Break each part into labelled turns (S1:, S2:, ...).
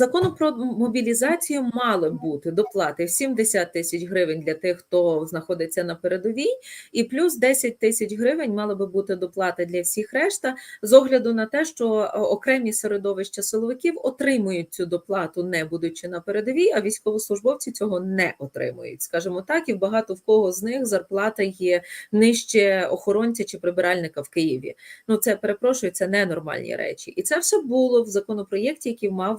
S1: Закону про мобілізацію мали бути доплати в 70 тисяч гривень для тих, хто знаходиться на передовій, і плюс 10 тисяч гривень мали би бути доплати для всіх решта, з огляду на те, що е, окремі середовища силовиків отримують цю доплату, не будучи на передовій, а військовослужбовці цього не отримують. Скажімо так, і багато в кого з них зарплата є нижче охоронця чи прибиральника в Києві. Ну це перепрошую, це ненормальні речі, і це все було в законопроєкті, який мав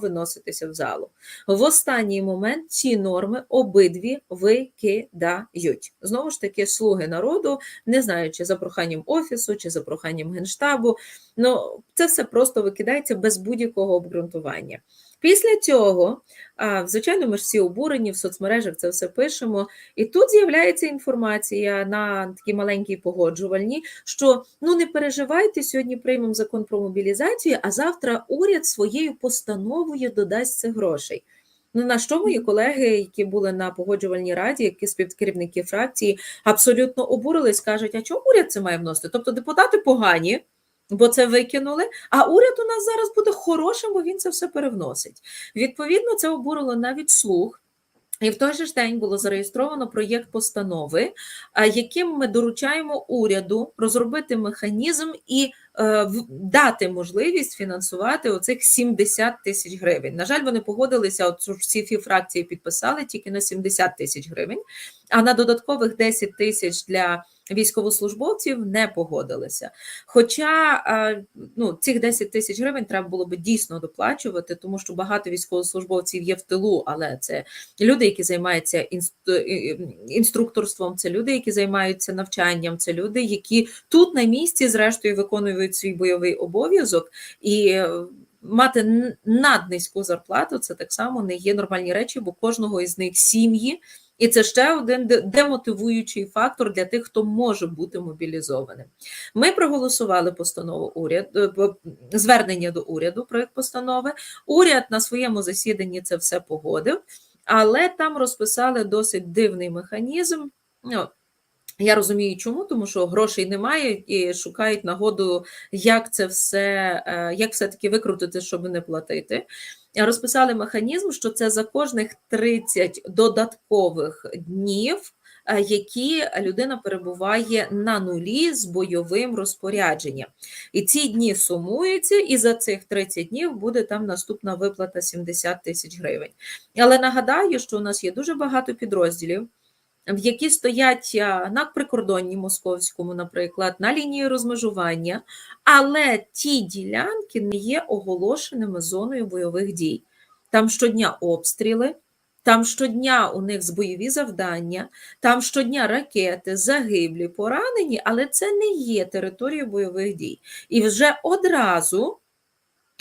S1: виноситися в залу. В останній момент ці норми обидві викидають. Знову ж таки, слуги народу, не знаю, чи за проханням офісу, чи за проханням генштабу. Ну це все просто викидається без будь-якого обґрунтування. Після цього, звичайно, ми ж всі обурені в соцмережах це все пишемо. І тут з'являється інформація на такій маленькій погоджувальні, що ну не переживайте, сьогодні приймемо закон про мобілізацію, а завтра уряд своєю постановою додасть це грошей. Ну на що мої колеги, які були на погоджувальній раді, які співкерівники фракції, абсолютно обурились, кажуть, а чому уряд це має вносити? Тобто депутати погані. Бо це викинули, а уряд у нас зараз буде хорошим, бо він це все перевносить. Відповідно, це обурило навіть слух. І в той же ж день було зареєстровано проєкт постанови, яким ми доручаємо уряду розробити механізм і дати можливість фінансувати оцих 70 тисяч гривень. На жаль, вони погодилися, от всі фракції підписали тільки на 70 тисяч гривень, а на додаткових 10 тисяч для військовослужбовців не погодилися. Хоча ну, цих 10 тисяч гривень треба було би дійсно доплачувати, тому що багато військовослужбовців є в тилу, але це люди, які займаються інструкторством, це люди, які займаються навчанням, це люди, які тут на місці, зрештою, виконують свій бойовий обов'язок і. Мати наднизьку зарплату це так само не є нормальні речі, бо кожного із них сім'ї, і це ще один демотивуючий фактор для тих, хто може бути мобілізованим. Ми проголосували постанову уряду е, звернення до уряду проєкт постанови. Уряд на своєму засіданні це все погодив, але там розписали досить дивний механізм. Я розумію, чому, тому що грошей немає і шукають нагоду, як це все, е, як все-таки викрутити, щоб не платити. Розписали механізм, що це за кожних 30 додаткових днів, е, які людина перебуває на нулі з бойовим розпорядженням. І ці дні сумуються, і за цих 30 днів буде там наступна виплата 70 тисяч гривень. Але нагадаю, що у нас є дуже багато підрозділів які стоять на прикордонні московському, наприклад, на лінії розмежування, але ті ділянки не є оголошеними зоною бойових дій. Там щодня обстріли, там щодня у них бойові завдання, там щодня ракети, загиблі, поранені, але це не є територією бойових дій. І вже одразу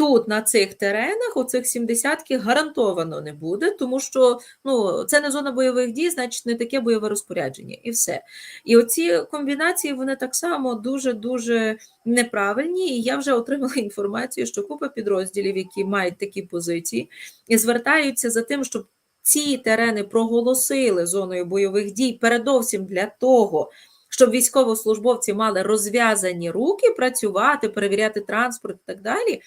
S1: Тут, на цих теренах, у цих 70 гарантовано не буде, тому що ну, це не зона бойових дій, значить не таке бойове розпорядження, і все. І оці комбінації вони так само дуже-дуже неправильні. І я вже отримала інформацію, що купа підрозділів, які мають такі позиції, звертаються за тим, щоб ці терени проголосили зоною бойових дій, передовсім для того. Щоб військовослужбовці мали розв'язані руки працювати, перевіряти транспорт і так далі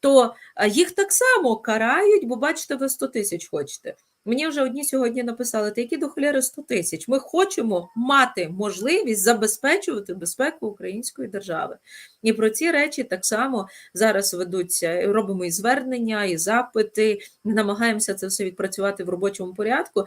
S1: то їх так само карають, бо бачите, ви 100 тисяч хочете. Мені вже одні сьогодні написали, та які до холєри 100 тисяч. Ми хочемо мати можливість забезпечувати безпеку української держави. І про ці речі так само зараз ведуться. Робимо і звернення, і запити, намагаємося це все відпрацювати в робочому порядку.